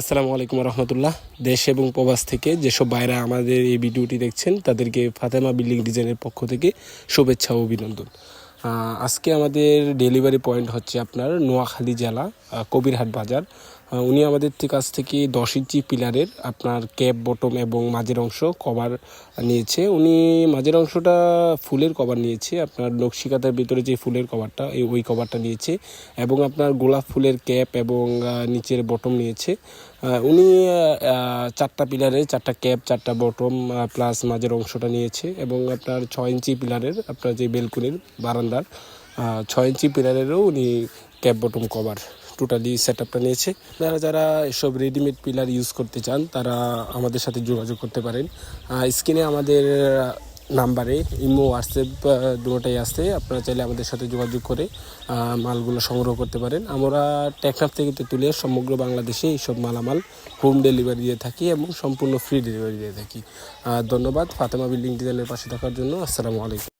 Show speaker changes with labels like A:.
A: আসসালামু আলাইকুম রহমতুল্লাহ। দেশ এবং প্রবাস থেকে যেসব বাইরা আমাদের এই ভিডিওটি দেখছেন, তাদেরকে ফাতেমা বিল্ডিং ডিজাইনের পক্ষ থেকে শুভেচ্ছা ও অভিনন্দন। আজকে আমাদের ডেলিভারি পয়েন্ট হচ্ছে আপনার নোয়াখালী জেলা কবিরহাট বাজার। উনি আমাদের কাছ থেকে দশ ইঞ্চি পিলারের আপনার ক্যাপ বটম এবং মাঝের অংশ কভার নিয়েছে। উনি মাঝের অংশটা ফুলের কভার নিয়েছে। আপনার নকশিকাতার ভিতরে যে ফুলের কভারটা ওই কভারটা নিয়েছে এবং আপনার গোলাপ ফুলের ক্যাপ এবং নিচের বটম নিয়েছে। উনি চারটা পিলারের চারটা ক্যাপ, চারটা বটম প্লাস মাঝের অংশটা নিয়েছে এবং আপনার ছয় ইঞ্চি পিলারের, আপনার যে বেলকুনির বারান্দার ছয় ইঞ্চি পিলারেরও উনি cap bottom cover totally set আপটা নিয়েছে। যারা যারা এসব রেডিমেড পিলার ইউজ করতে চান, তারা আমাদের সাথে যোগাযোগ করতে পারেন। স্ক্রিনে আমাদের নাম্বারে ইমো হোয়াটসঅ্যাপ দুটোটাই আছে। আপনারা চাইলে আমাদের সাথে যোগাযোগ করে মালগুলো সংগ্রহ করতে পারেন। আমরা টেকনাফ থেকে তুলে সমগ্র বাংলাদেশে এইসব মালামাল হোম ডেলিভারি দিয়ে থাকি এবং সম্পূর্ণ ফ্রি ডেলিভারি দিয়ে থাকি। ধন্যবাদ। ফাতেমা বিল্ডিং ডিজাইনের পাশে থাকার জন্য। আসসালামু আলাইকুম।